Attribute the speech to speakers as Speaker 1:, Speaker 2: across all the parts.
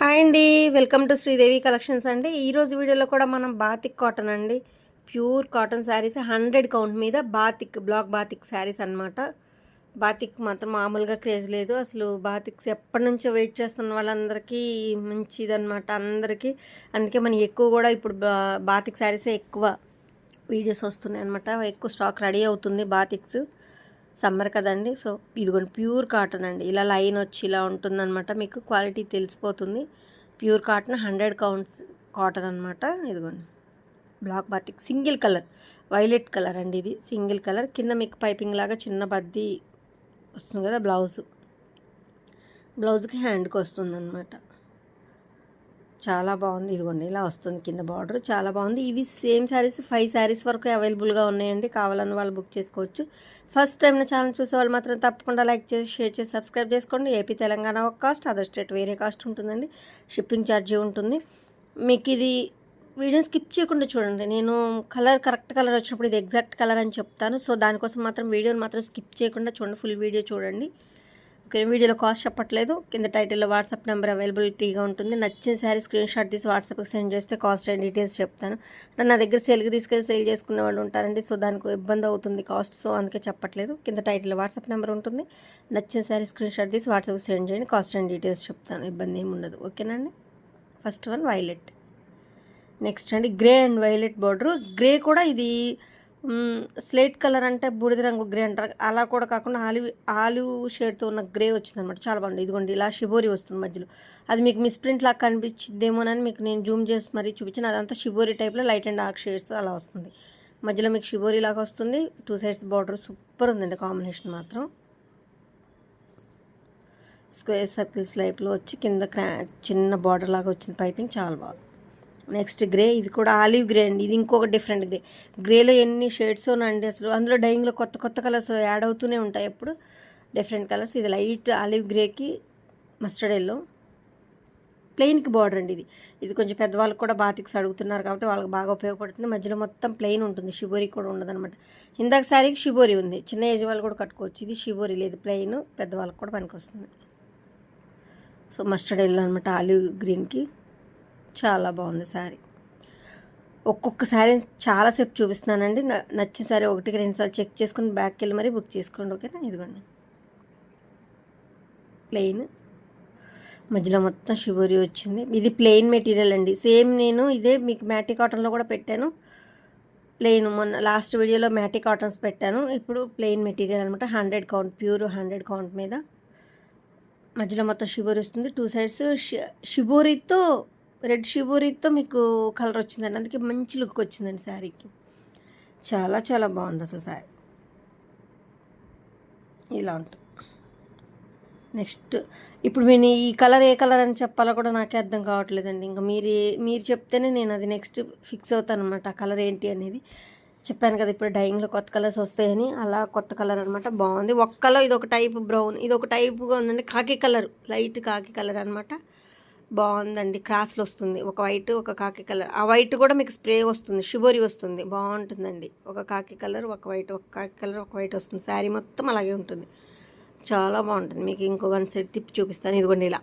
Speaker 1: Hi అండి. Welcome to Sridevi collections అండి. ఈరోజు వీడియోలో కూడా మనం బాతిక్ కాటన్ అండి. Pure cotton sarees hundred count మీద బాతిక్ బ్లాక్ బాతిక్ శారీస్ అన్నమాట. బాతిక్ మాత్రం మామూలుగా క్రేజ్ లేదు. అసలు బాతిక్స్ ఎప్పటి నుంచో వెయిట్ చేస్తున్న వాళ్ళందరికీ మంచిదన్నమాట అందరికీ. అందుకే మనం ఎక్కువ కూడా ఇప్పుడు బాతిక్ శారీసే ఎక్కువ వీడియోస్ వస్తున్నాయి అనమాట ఎక్కువ స్టాక్ రెడీ అవుతుంది బాతిక్స్. సమ్మర్ కదండి. సో ఇదిగోండి ప్యూర్ కాటన్ అండి. ఇలా లైన్ వచ్చి ఇలా ఉంటుందన్నమాట. మీకు క్వాలిటీ తెలిసిపోతుంది. Pure cotton hundred counts cotton అనమాట ఇదిగోండి block batik single colour violet colour అండి ఇది. సింగిల్ కలర్ కింద మీకు పైపింగ్ లాగా చిన్న బద్ది వస్తుంది కదా బ్లౌజ్. బ్లౌజ్కి హ్యాండ్కి వస్తుంది అనమాట చాలా బాగుంది. ఇదిగోండి ఇలా వస్తుంది కింద బార్డర్ చాలా బాగుంది. ఇవి సేమ్ శారీస్ ఫైవ్ శారీస్ వరకు అవైలబుల్గా ఉన్నాయండి. కావాలని వాళ్ళు బుక్ చేసుకోవచ్చు. ఫస్ట్ టైం నా ఛానల్ చూసే వాళ్ళు మాత్రం తప్పకుండా లైక్ చేసి షేర్ చేసి సబ్స్క్రైబ్ చేసుకోండి. ఏపీ తెలంగాణ ఒక కాస్ట్ అదర్ స్టేట్ వేరే కాస్ట్ ఉంటుందండి. షిప్పింగ్ ఛార్జీ ఉంటుంది. మీకు ఇది వీడియో స్కిప్ చేయకుండా చూడండి. నేను కలర్ కరెక్ట్ కలర్ వచ్చినప్పుడు ఇది ఎగ్జాక్ట్ కలర్ అని చెప్తాను. సో దానికోసం మాత్రం వీడియోని మాత్రం స్కిప్ చేయకుండా చూడండి. ఫుల్ వీడియో చూడండి. ఓకే వీడియోలో కాస్ట్ చెప్పట్లేదు. కింద టైటిల్లో వాట్సాప్ నెంబర్ అవైలబిలిటీగా ఉంటుంది. నచ్చిన శారీ స్క్రీన్ షాట్ తీసి వాట్సాప్కి సెండ్ చేస్తే కాస్ట్ అండ్ డీటెయిల్స్ చెప్తాను. నా దగ్గర సేల్కి తీసుకెళ్ళి సేల్ చేసుకునే వాళ్ళు ఉంటారండి సో దానికి ఇబ్బంది అవుతుంది కాస్ట్ సో అందుకే చెప్పట్లేదు. కింద టైటిల్లో వాట్సాప్ నెంబర్ ఉంటుంది. నచ్చిన శారీ స్క్రీన్ షాట్ తీసి వాట్సాప్కి సెండ్ చేయండి కాస్ట్ అండ్ డీటెయిల్స్ చెప్తాను. ఇబ్బంది ఏమి ఉండదు. ఓకేనండి? First one violet. నెక్స్ట్ అండి grey and violet border. Grey కూడా ఇది స్లేట్ కలర్ అంటే బూడిద రంగు గ్రే అంటారు. అలా కూడా కాకుండా ఆలివ్ ఆలివ్ షేడ్తో ఉన్న గ్రే వచ్చింది అనమాట చాలా బాగుంది. ఇదిగోండి ఇలా షిబోరి వస్తుంది మధ్యలో. అది మీకు మిస్ప్రింట్ లాగా కనిపించిద్దేమోనని మీకు నేను జూమ్ చేసి మరీ చూపించిన. అదంతా షిబోరి టైప్లో లైట్ అండ్ డార్క్ షేడ్స్ అలా వస్తుంది. మధ్యలో మీకు షిబోరి లాగా వస్తుంది. టూ సైడ్స్ బార్డర్ సూపర్ ఉందండి కాంబినేషన్ మాత్రం. స్క్వేర్ సర్కిల్స్ లైఫ్లో వచ్చి కింద క్రా చిన్న బార్డర్ లాగా వచ్చింది పైపింగ్. చాలా బాగుంది. నెక్స్ట్ గ్రే ఇది కూడా ఆలివ్ గ్రే అండి. ఇది ఇంకొక డిఫరెంట్ గ్రే. గ్రేలో ఎన్ని షేడ్స్ అండి అసలు అందులో డైయింగ్లో కొత్త కొత్త కలర్స్ యాడ్ అవుతూనే ఉంటాయి ఎప్పుడు. డిఫరెంట్ కలర్స్ ఇది లైట్ ఆలివ్ గ్రేకి మస్టర్డ్ ఎల్లో ప్లెయిన్కి బార్డర్ అండి ఇది. ఇది కొంచెం పెద్దవాళ్ళకి కూడా బాతిక్స్ అడుగుతున్నారు కాబట్టి వాళ్ళకి బాగా ఉపయోగపడుతుంది. మధ్యలో మొత్తం ప్లెయిన్ ఉంటుంది. షిబోరి కూడా ఉండదన్నమాట. ఇందాక శారీకి షిబోరి ఉంది. చిన్న ఏజ్ వాళ్ళు కూడా కట్టుకోవచ్చు. ఇది షిబోరి లేదు. ప్లెయిన్ పెద్దవాళ్ళకి కూడా పనికి వస్తుంది సో మస్టర్డ్ ఎల్లో అనమాట ఆలివ్ గ్రీన్కి చాలా బాగుంది శారీ. ఒక్కొక్క శారీ చాలాసేపు చూపిస్తున్నానండి. నచ్చిన శారీ ఒకటికి రెండు సార్లు చెక్ చేసుకుని బ్యాక్కి వెళ్ళి మరీ బుక్ చేసుకోండి ఓకేనా? ఇదిగోండి. ప్లెయిన్ మధ్యలో మొత్తం షివరి వచ్చింది. ఇది ప్లెయిన్ మెటీరియల్ అండి. సేమ్ నేను ఇదే మీకు మ్యాటీ కాటన్లో కూడా పెట్టాను. ప్లెయిన్ మొన్న లాస్ట్ వీడియోలో మ్యాటీ కాటన్స్ పెట్టాను. ఇప్పుడు ప్లెయిన్ మెటీరియల్ అనమాట hundred count pure hundred count మీద. మధ్యలో మొత్తం షిబోరి వస్తుంది. టూ సైడ్స్ షిబోరితో రెడ్ షిబోరితో మీకు కలర్ వచ్చిందండి. అందుకే మంచి లుక్ వచ్చిందండి శారీకి. చాలా చాలా బాగుంది అసలు శారీ. ఇలా ఉంటుంది. నెక్స్ట్ ఇప్పుడు నేను ఈ కలర్ ఏ కలర్ అని చెప్పాలో కూడా నాకే అర్థం కావట్లేదండి. ఇంకా మీరు మీరు చెప్తేనే నేను అది నెక్స్ట్ ఫిక్స్ అవుతాను అనమాట ఆ కలర్ ఏంటి అనేది. చెప్పాను కదా ఇప్పుడు డైయింగ్లో కొత్త కలర్స్ వస్తాయని అలా కొత్త కలర్ అనమాట బాగుంది. ఒక్కలో ఇది ఒక టైప్ బ్రౌన్ ఇది ఒక టైప్గా ఉందండి కాకి కలర్ లైట్ కాకి కలర్ అనమాట బాగుందండి. క్రాస్లు వస్తుంది. ఒక వైట్ ఒక కాకి కలర్. ఆ వైట్ కూడా మీకు స్ప్రే వస్తుంది. షిబోరి వస్తుంది. బాగుంటుందండి. ఒక కాకి కలర్ ఒక వైట్ ఒక కాకి కలర్ ఒక వైట్ వస్తుంది. శారీ మొత్తం అలాగే ఉంటుంది. చాలా బాగుంటుంది. మీకు ఇంకో వన్ సెట్ తిప్పి చూపిస్తాను. ఇదిగోండి ఇలా.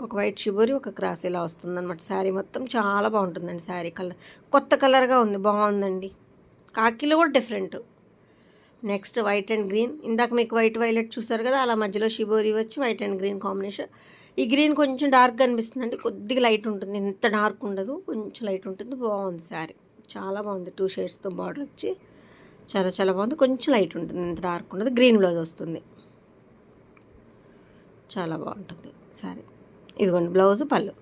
Speaker 1: ఒక వైట్ షిబోరి ఒక క్రాస్ ఇలా వస్తుంది అనమాట శారీ మొత్తం చాలా బాగుంటుందండి శారీ కలర్. కొత్త కలర్గా ఉంది. బాగుందండి. కాకిలో కూడా different. Next white and green. ఇందాక మీకు వైట్ వైలెట్ చూసారు కదా? అలా మధ్యలో షిబోరి వచ్చి వైట్ అండ్ గ్రీన్ కాంబినేషన్. ఈ గ్రీన్ కొంచెం డార్క్గా అనిపిస్తుందండి కొద్దిగా లైట్ ఉంటుంది. ఇంత డార్క్ ఉండదు. కొంచెం లైట్ ఉంటుంది. బాగుంది శారీ. చాలా బాగుంది. టూ షేడ్స్తో బార్డర్ వచ్చి చాలా చాలా బాగుంది. కొంచెం లైట్ ఉంటుంది. ఇంత డార్క్ ఉండదు. గ్రీన్ బ్లౌజ్ వస్తుంది. చాలా బాగుంటుంది సారీ ఇదిగోండి. బ్లౌజ్ పళ్ళు.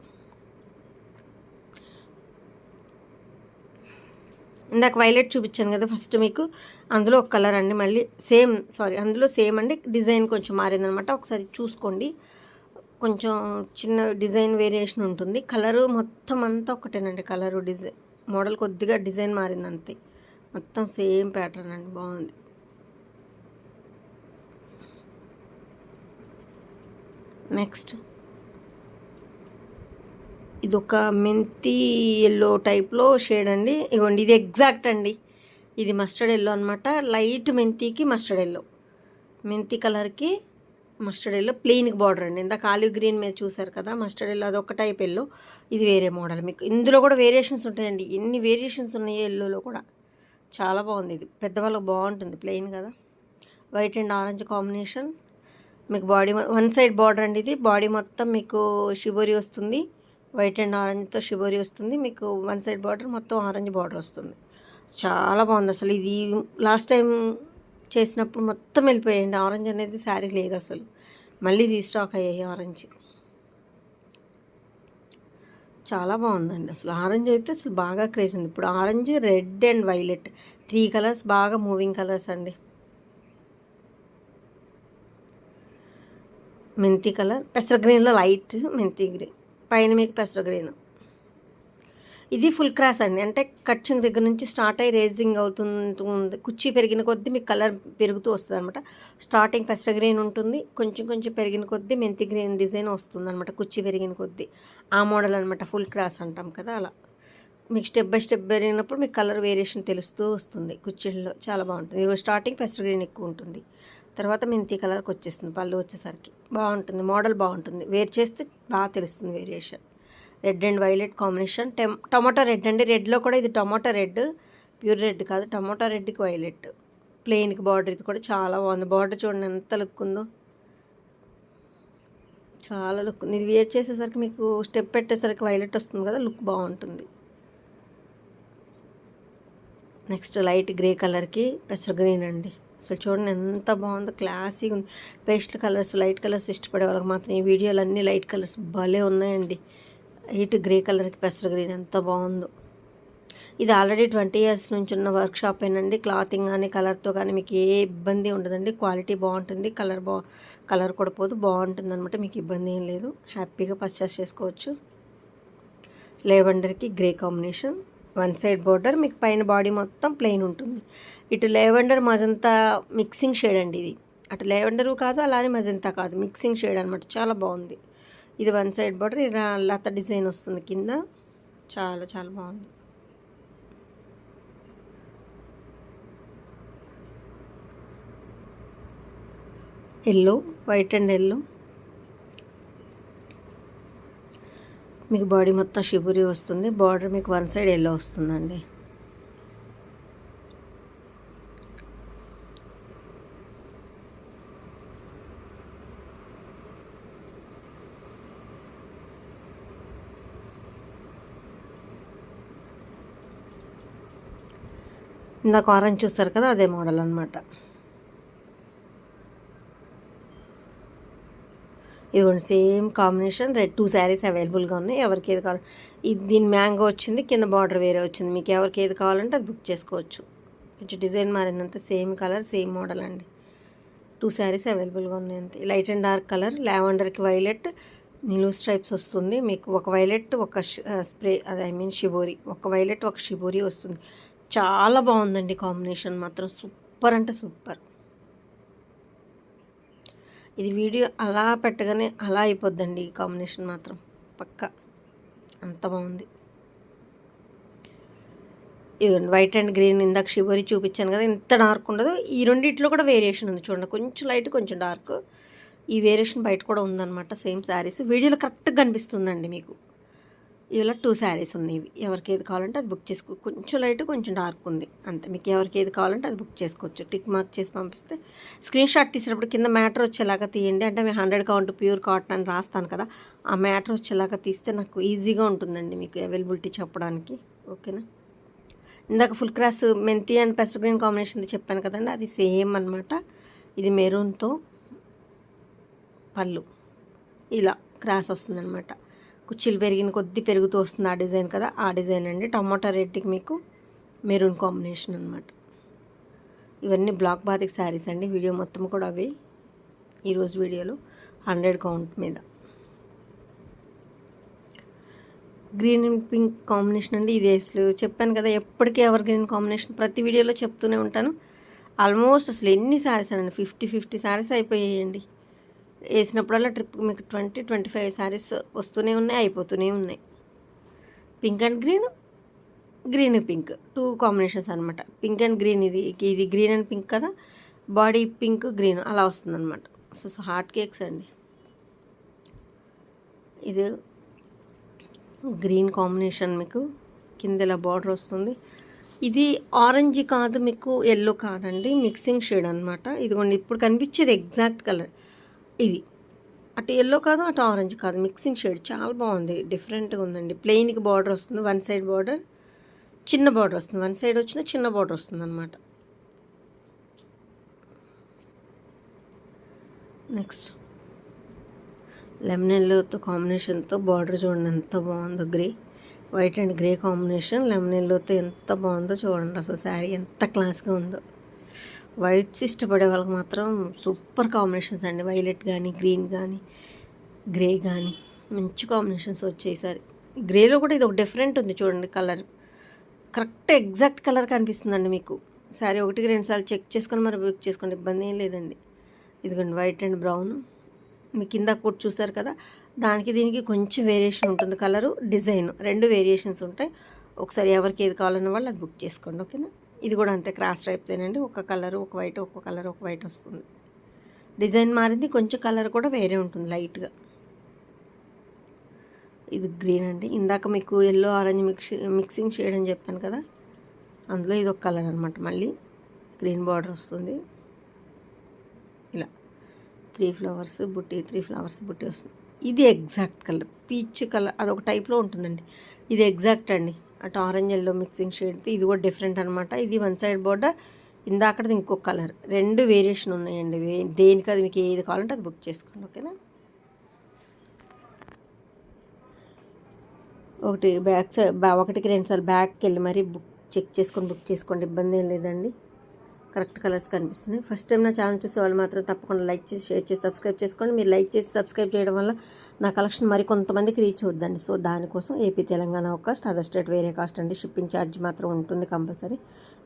Speaker 1: ఇందాక వైలెట్ చూపించాను కదా. ఫస్ట్ మీకు అందులో ఒక కలర్ అండి. మళ్ళీ సేమ్ సారీ అందులో సేమ్ అండి. డిజైన్ కొంచెం మారిందనమాట. ఒకసారి చూసుకోండి. కొంచెం చిన్న డిజైన్ వేరియేషన్ ఉంటుంది. కలరు మొత్తం అంతా ఒకటేనండి. కలరు డిజైన్ మోడల్ కొద్దిగా డిజైన్ మారింది అంతే. మొత్తం సేమ్ ప్యాటర్న్ అండి. బాగుంది. నెక్స్ట్. ఇది ఒక మెంతి ఎల్లో టైప్లో షేడ్ అండి. ఇగోండి ఇది ఎగ్జాక్ట్ అండి. ఇది మస్టర్డ్ ఎల్లో అనమాట లైట్ మెంతికి మస్టర్డ్ ఎల్లో. మెంతి కలర్కి మస్టర్డ్ ఎల్లో ప్లెయిన్కి బార్డర్ అండి. ఇందాక ఆలివ్ గ్రీన్ మీద చూసారు కదా మస్టర్డ్ ఎల్లో అదొక టైప్ ఎల్లో ఇది వేరే మోడల్ మీకు ఇందులో కూడా వేరియేషన్స్ ఉంటాయండి. ఎన్ని వేరియేషన్స్ ఉన్నాయి ఎల్లోలో కూడా. చాలా బాగుంది ఇది. పెద్దవాళ్ళకి బాగుంటుంది ప్లెయిన్ కదా. వైట్ అండ్ ఆరెంజ్ కాంబినేషన్ మీకు బాడీ వన్ సైడ్ బార్డర్ అండి ఇది. బాడీ మొత్తం మీకు షిబోరి వస్తుంది. వైట్ అండ్ ఆరెంజ్తో షిబోరి వస్తుంది. మీకు వన్ సైడ్ బార్డర్ మొత్తం ఆరెంజ్ బార్డర్ వస్తుంది. చాలా బాగుంది అసలు ఇది. లాస్ట్ టైం చేసినప్పుడు మొత్తం వెళ్ళిపోయాయండి. ఆరెంజ్ అనేది శారీ లేదు అసలు. మళ్ళీ రీస్టాక్ అయ్యాయి ఆరెంజ్ చాలా బాగుందండి అసలు. ఆరెంజ్ అయితే అసలు బాగా క్రేజ్ ఉంది. ఇప్పుడు orange red and violet three colours బాగా మూవింగ్ కలర్స్ అండి. మెంతి కలర్ పెసర గ్రీన్లో లైట్ మెంతి గ్రీన్ పైన మీకు పెసర గ్రీన్ ఇది ఫుల్ క్రాస్ అండి. అంటే కట్చింగ్ దగ్గర నుంచి స్టార్ట్ అయ్యి రేజింగ్ అవుతుంది కుర్చీ పెరిగిన కొద్దీ మీకు కలర్ పెరుగుతూ వస్తుంది అనమాట స్టార్టింగ్ పెస్ట గ్రీన్ ఉంటుంది. కొంచెం కొంచెం పెరిగిన కొద్దీ మెంతి గ్రీన్ డిజైన్ వస్తుంది అనమాట కుర్చీ పెరిగిన కొద్దీ. ఆ మోడల్ అనమాట ఫుల్ క్రాస్ అంటాం కదా అలా. మీకు స్టెప్ బై స్టెప్ పెరిగినప్పుడు మీకు కలర్ వేరియేషన్ తెలుస్తూ వస్తుంది. కుర్చీల్లో చాలా బాగుంటుంది. ఇగో స్టార్టింగ్ పెస్ట గ్రీన్ ఎక్కువ ఉంటుంది. తర్వాత మెంతి కలర్కి వచ్చేస్తుంది. పళ్ళు వచ్చేసరికి. బాగుంటుంది. మోడల్ బాగుంటుంది. వేర్ చేస్తే బాగా తెలుస్తుంది variation red and violet combination. టెమ్ tomato red అండి. రెడ్లో కూడా ఇది టమాటా రెడ్ ప్యూర్ రెడ్ కాదు టమాటా రెడ్కి వైలెట్. ప్లెయిన్కి బార్డర్ ఇది కూడా చాలా బాగుంది. బార్డర్ చూడండి ఎంత లుక్ ఉందో. చాలా లుక్ ఉంది. ఇది వేర్ చేసేసరికి మీకు స్టెప్ పెట్టేసరికి వైలెట్ వస్తుంది కదా లుక్ బాగుంటుంది. నెక్స్ట్ లైట్ గ్రే కలర్కి పెసర గ్రీన్ అండి. అసలు చూడండి ఎంత బాగుందో క్లాసీగా ఉంది. పేస్టల్ కలర్స్ లైట్ కలర్స్ ఇష్టపడే వాళ్ళకి మాత్రం ఈ వీడియోలు అన్నీ లైట్ కలర్స్ భలే ఉన్నాయండి. లైట్ గ్రే కలర్కి పెసర గ్రీన్ ఎంత బాగుందో. ఇది ఆల్రెడీ ట్వంటీ ఇయర్స్ నుంచి ఉన్న వర్క్ షాప్ ఏనండి. క్లాతింగ్ కానీ కలర్తో కానీ మీకు ఏ ఇబ్బంది ఉండదండి. క్వాలిటీ బాగుంటుంది. కలర్ బా కలర్ కూడా పోదు. బాగుంటుంది అనమాట మీకు ఇబ్బంది ఏం లేదు. హ్యాపీగా పర్చేస్ చేసుకోవచ్చు. లేవెండర్కి grey combination. One side border. మీకు పైన బాడీ మొత్తం ప్లెయిన్ ఉంటుంది. ఇటు లేవెండర్ మజంతా మిక్సింగ్ షేడ్ అండి ఇది. అటు లేవండరు కాదు అలానే మజంతా కాదు. మిక్సింగ్ షేడ్ అనమాట చాలా బాగుంది. ఇది వన్ సైడ్ బార్డర్ ఇలా లత డిజైన్ వస్తుంది కింద. చాలా చాలా బాగుంది. Yellow white and yellow. మీకు బాడీ మొత్తం షిబురి వస్తుంది. బార్డర్ మీకు వన్ సైడ్ ఎల్లో వస్తుందండి. ఇందాక ఆరెంజ్ చూస్తారు కదా అదే మోడల్ అనమాట ఇదిగోండి same combination red two sarees అవైలబుల్గా ఉన్నాయి. ఎవరికి ఏది కావాలి ఇది దీని మ్యాంగో వచ్చింది కింద బార్డర్ వేరే వచ్చింది. మీకు ఎవరికి ఏది కావాలంటే అది బుక్ చేసుకోవచ్చు. కొంచెం డిజైన్ మారిందంత సేమ్ కలర్ సేమ్ మోడల్ అండి. టూ శారీస్ అవైలబుల్గా ఉన్నాయి అంతే. లైట్ అండ్ డార్క్ కలర్ లావెండర్కి వైలెట్ నిలువు స్ట్రైప్స్ వస్తుంది. మీకు ఒక వైలెట్ ఒక స్ప్రే అది ఐ మీన్ షిబోరి ఒక వైలెట్ ఒక షిబోరి వస్తుంది. చాలా బాగుందండి కాంబినేషన్ మాత్రం. సూపర్ అంటే సూపర్. ఇది వీడియో అలా పెట్టగానే అలా అయిపోద్దండి ఈ కాంబినేషన్ మాత్రం. పక్క. అంత బాగుంది. ఇదిగోండి వైట్ అండ్ గ్రీన్ ఇందాక షిబోరి చూపించాను కదా ఇంత డార్క్ ఉండదు. ఈ రెండిట్లో కూడా వేరియేషన్ ఉంది చూడండి కొంచెం లైట్ కొంచెం డార్క్. ఈ వేరియేషన్ బయట కూడా ఉందన్నమాట సేమ్ శారీస్. వీడియోలో కరెక్ట్గా కనిపిస్తుందండి మీకు. ఇలా టూ శారీస్ ఉన్నాయి ఎవరికి ఏది కావాలంటే అది బుక్ చేసుకో కొంచెం లైట్ కొంచెం డార్క్ ఉంది. అంతే. మీకు ఎవరికి ఏది కావాలంటే అది బుక్ చేసుకోవచ్చు. టిక్ మార్క్ చేసి పంపిస్తే స్క్రీన్ షాట్ తీసినప్పుడు కింద మ్యాటర్ వచ్చేలాగా తీయండి. అంటే మేము హండ్రెడ్ కౌంట్ ప్యూర్ కాటన్ అని రాస్తాను కదా ఆ మ్యాటర్ వచ్చేలాగా తీస్తే నాకు ఈజీగా ఉంటుందండి మీకు అవైలబిలిటీ చెప్పడానికి. ఓకేనా ఇందాక ఫుల్ క్రాస్ మెంతి అండ్ పెసర్ గ్రీన్ కాంబినేషన్ చెప్పాను కదండి అది సేమ్ అనమాట ఇది మెరూన్తో పళ్ళు. ఇలా క్రాస్ వస్తుందన్నమాట. కుర్చీలు పెరిగిన కొద్దీ పెరుగుతూ వస్తుంది ఆ డిజైన్ కదా. ఆ డిజైన్ అండి. టమాటా రెడ్కి మీకు మెరూన్ కాంబినేషన్ అనమాట ఇవన్నీ బ్లాక్ బాతిక్ శారీస్ అండి. వీడియో మొత్తం కూడా అవి ఈరోజు వీడియోలో హండ్రెడ్ కౌంట్ మీద. గ్రీన్ అండ్ పింక్ కాంబినేషన్ అండి. ఇది అసలు చెప్పాను కదా ఎప్పటికీ ఎవర్ గ్రీన్ కాంబినేషన్ ప్రతి వీడియోలో చెప్తూనే ఉంటాను. ఆల్మోస్ట్ అసలు ఎన్ని శారీస్ అండి ఫిఫ్టీ ఫిఫ్టీ శారీస్ అయిపోయాయండి. వేసినప్పుడల్లా ట్రిప్ మీకు ట్వంటీ ట్వంటీ ఫైవ్ శారీస్ వస్తూనే ఉన్నాయి అయిపోతూనే ఉన్నాయి. Pink and green green pink two combinations అనమాట పింక్ అండ్ గ్రీన్ ఇది ఇది గ్రీన్ అండ్ పింక్ కదా? బాడీ పింక్ గ్రీన్ అలా వస్తుందన్నమాట. సో హాట్ కేక్స్ అండి. ఇది గ్రీన్ కాంబినేషన్ మీకు కింద ఇలా బార్డర్ వస్తుంది. ఇది ఆరెంజ్ కాదు మీకు ఎల్లో కాదండి. మిక్సింగ్ షేడ్ అనమాట ఇదిగోండి ఇప్పుడు కనిపించేది ఎగ్జాక్ట్ కలర్ ఇది. అటు ఎల్లో కాదు అటు ఆరెంజ్ కాదు. మిక్సింగ్ షేడ్ చాలా బాగుంది. డిఫరెంట్గా ఉందండి. ప్లెయిన్కి బార్డర్ వస్తుంది వన్ సైడ్ బార్డర్ చిన్న బార్డర్ వస్తుంది. వన్ సైడ్ వచ్చిన చిన్న బార్డర్ వస్తుంది అనమాట నెక్స్ట్ లెమన్ ఎల్లోతో కాంబినేషన్తో బార్డర్ చూడండి ఎంత బాగుందో grey white and grey combination lemon ఎల్లోతో ఎంత బాగుందో చూడండి. అసలు శారీ ఎంత క్లాస్గా ఉందో. వైట్స్ ఇష్టపడే వాళ్ళకి మాత్రం సూపర్ కాంబినేషన్స్ అండి. వైలెట్ కానీ గ్రీన్ కానీ గ్రే కానీ మంచి కాంబినేషన్స్ వచ్చేసారి గ్రేలో కూడా ఇది ఒక డిఫరెంట్ ఉంది చూడండి కలర్. కరెక్ట్ ఎగ్జాక్ట్ కలర్ కనిపిస్తుందండి మీకు. సారీ ఒకటికి రెండు సార్లు చెక్ చేసుకొని మరి బుక్ చేసుకోండి ఇబ్బంది ఏం లేదండి. ఇదిగోండి వైట్ అండ్ బ్రౌన్. మీ కింద కూడా చూసారు కదా దానికి దీనికి కొంచెం వేరియేషన్ ఉంటుంది కలరు డిజైన్. రెండు వేరియేషన్స్ ఉంటాయి. ఒకసారి ఎవరికి ఏది కావాలన్న వాళ్ళు అది బుక్ చేసుకోండి ఓకేనా? ఇది కూడా అంతే క్రాస్ టైప్తేనండి ఒక కలర్ ఒక వైట్ ఒక కలర్ ఒక వైట్ వస్తుంది. డిజైన్ మారింది కొంచెం కలర్ కూడా వేరే ఉంటుంది లైట్గా. ఇది గ్రీన్ అండి. ఇందాక మీకు yellow orange mix mixing shade అని చెప్పాను కదా అందులో ఇది ఒక కలర్ అనమాట మళ్ళీ. గ్రీన్ బార్డర్ వస్తుంది. ఇలా. త్రీ ఫ్లవర్స్ బుట్టి త్రీ ఫ్లవర్స్ బుట్టి వస్తుంది. ఇది ఎగ్జాక్ట్ కలర్. పీచ్ కలర్ అదొక టైప్లో ఉంటుందండి. ఇది ఎగ్జాక్ట్ అండి. అటు ఆరెంజ్ ఎల్లో మిక్సింగ్ షేడ్ ఇది కూడా డిఫరెంట్ అనమాట ఇది వన్ సైడ్ బోర్డర్ ఇందాకటిది ఇంకొక కలర్. రెండు వేరియేషన్ ఉన్నాయండి. వే- దేనికి అది మీకు ఏది కావాలంటే అది బుక్ చేసుకోండి ఓకేనా? ఒకటి బ్యాక్ సైడ్ బ్యా ఒకటికి రెండు సార్లు బ్యాక్కి వెళ్ళి మరీ బుక్ చెక్ చేసుకొని బుక్ చేసుకోండి. ఇబ్బంది ఏం లేదండి. కరెక్ట్ కలర్స్ కనిపిస్తున్నాయి. ఫస్ట్ టైం నా ఛానల్ చూసే వాళ్ళు మాత్రం తప్పకుండా లైక్ చేసి షేర్ చేసి సబ్స్క్రైబ్ చేసుకోండి. మీరు లైక్ చేసి సబ్స్క్రైబ్ చేయడం వల్ల నా కలెక్షన్ మరి కొంతమందికి రీచ్ అవుద్దండి. సో దానికోసం ఏపీ తెలంగాణ ఒక కాస్ట్ అదర్ స్టేట్ వేరే కాస్ట్ అండి. షిప్పింగ్ ఛార్జ్ మాత్రం ఉంటుంది కంపల్సరీ.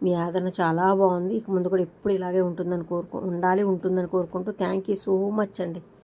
Speaker 1: మీ ఆదరణ చాలా బాగుంది. ఇక ముందు కూడా ఎప్పుడు ఇలాగే ఉంటుందని కోరుకు ఉండాలి ఉంటుందని కోరుకుంటూ థ్యాంక్ యూ సో మచ్ అండి.